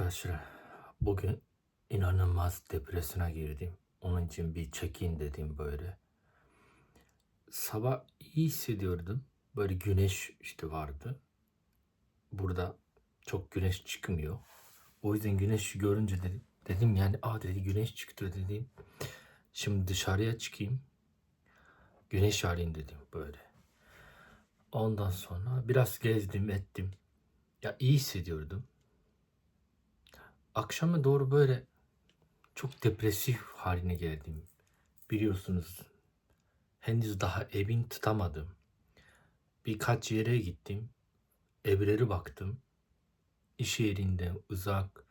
Arkadaşlar bugün inanılmaz depresyona girdim. Onun için bir check-in dedim böyle. Sabah iyi hissediyordum. Böyle güneş işte vardı. Burada çok güneş çıkmıyor. O yüzden güneş görünce dedim, dedim yani aa dedi güneş çıktı dedim. Şimdi dışarıya çıkayım. Güneş alayım dedim böyle. Ondan sonra biraz gezdim ettim. Ya iyi hissediyordum akşama doğru böyle çok depresif haline geldim. Biliyorsunuz henüz daha evin tutamadım. Birkaç yere gittim. Evlere baktım. İş yerinden uzak.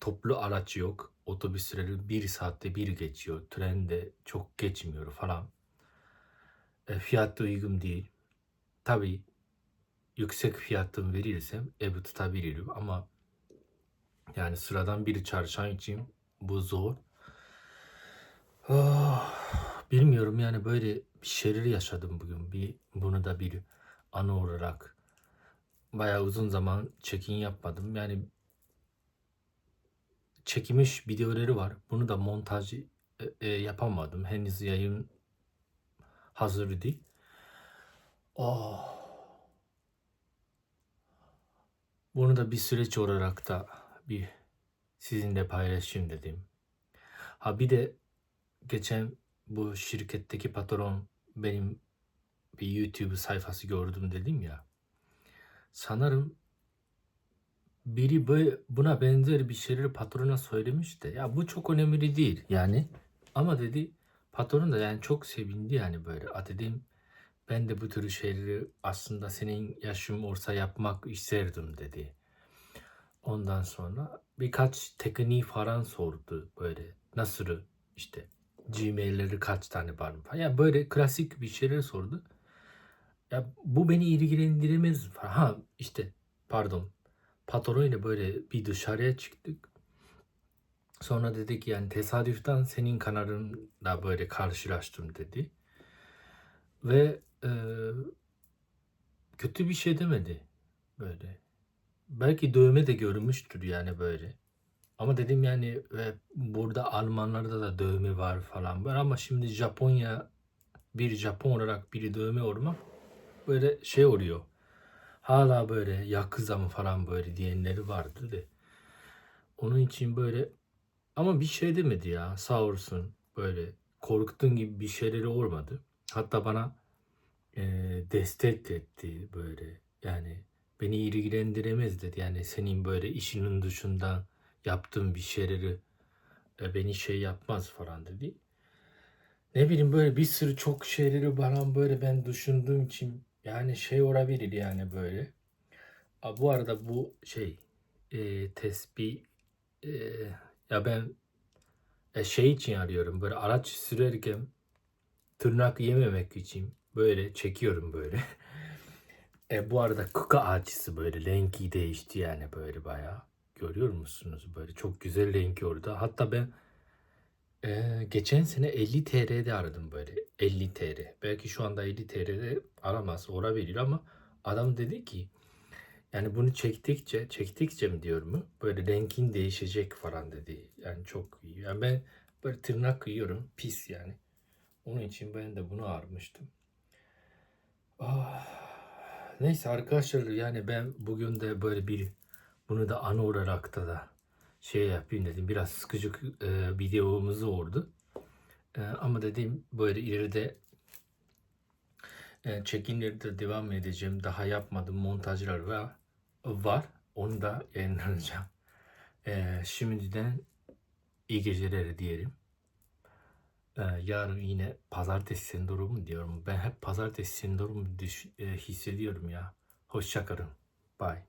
Toplu araç yok. Otobüsleri bir saatte bir geçiyor. Trende çok geçmiyor falan. E, fiyat da uygun değil. Tabii yüksek fiyatını verirsem evi tutabilirim ama yani sıradan biri çalışan için bu zor. Ah, bilmiyorum yani böyle bir şeyler yaşadım bugün. Bir bunu da bir anı olarak bayağı uzun zaman çekim yapmadım. Yani çekilmiş videoları var. Bunu da montaj e, e, yapamadım. Henüz yayın hazır değil. Oh. Bunu da bir süreç olarak da bir sizinle paylaşayım dedim. Ha bir de geçen bu şirketteki patron benim bir YouTube sayfası gördüm dedim ya. Sanırım biri buna benzer bir şeyleri patrona söylemiş de ya bu çok önemli değil yani. Ama dedi patron da yani çok sevindi yani böyle. A dedim ben de bu tür şeyleri aslında senin yaşım olsa yapmak isterdim dedi. Ondan sonra birkaç tekniği falan sordu böyle. Nasıl işte Gmail'leri kaç tane var mı falan. Yani böyle klasik bir şeyler sordu. Ya bu beni ilgilendiremez falan. Ha işte pardon patronuyla böyle bir dışarıya çıktık. Sonra dedi ki yani tesadüften senin kanalınla böyle karşılaştım dedi. Ve e, kötü bir şey demedi böyle. Belki dövme de görmüştür yani böyle. Ama dedim yani ve burada Almanlarda da dövme var falan böyle ama şimdi Japonya bir Japon olarak bir dövme olmak böyle şey oluyor. Hala böyle yakuza mı falan böyle diyenleri vardı de. Onun için böyle ama bir şey demedi ya sağ olsun böyle korktuğun gibi bir şeyleri olmadı. Hatta bana e, destek etti böyle yani beni ilgilendiremez dedi. Yani senin böyle işinin dışında yaptığın bir şeyleri e, beni şey yapmaz falan dedi. Ne bileyim böyle bir sürü çok şeyleri bana böyle ben düşündüğüm için yani şey olabilir yani böyle. A, bu arada bu şey e, tespih e, ya ben e, şey için arıyorum böyle araç sürerken tırnak yememek için böyle çekiyorum böyle. E, bu arada kuka ağaçısı böyle rengi değişti yani böyle bayağı. Görüyor musunuz? Böyle çok güzel rengi orada. Hatta ben e, geçen sene 50 TL'de aradım böyle. 50 TL. Belki şu anda 50 TL'de aramaz olabilir ama adam dedi ki yani bunu çektikçe çektikçe mi diyor mu böyle rengin değişecek falan dedi. Yani çok iyi. Yani ben böyle tırnak yiyorum pis yani. Onun için ben de bunu armıştım. Neyse arkadaşlar yani ben bugün de böyle bir bunu da anı olarak da, da şey yapayım dedim. Biraz sıkıcı e, videomuz oldu. E, ama dedim böyle ileride e, çekimleri de devam edeceğim. Daha yapmadım montajlar var. var. Onu da yayınlanacağım. E, şimdiden iyi geceler diyelim. Yarın yine pazartesi sendromu diyorum. Ben hep pazartesi sendromu düş- e, hissediyorum ya. Hoşçakalın. Bye.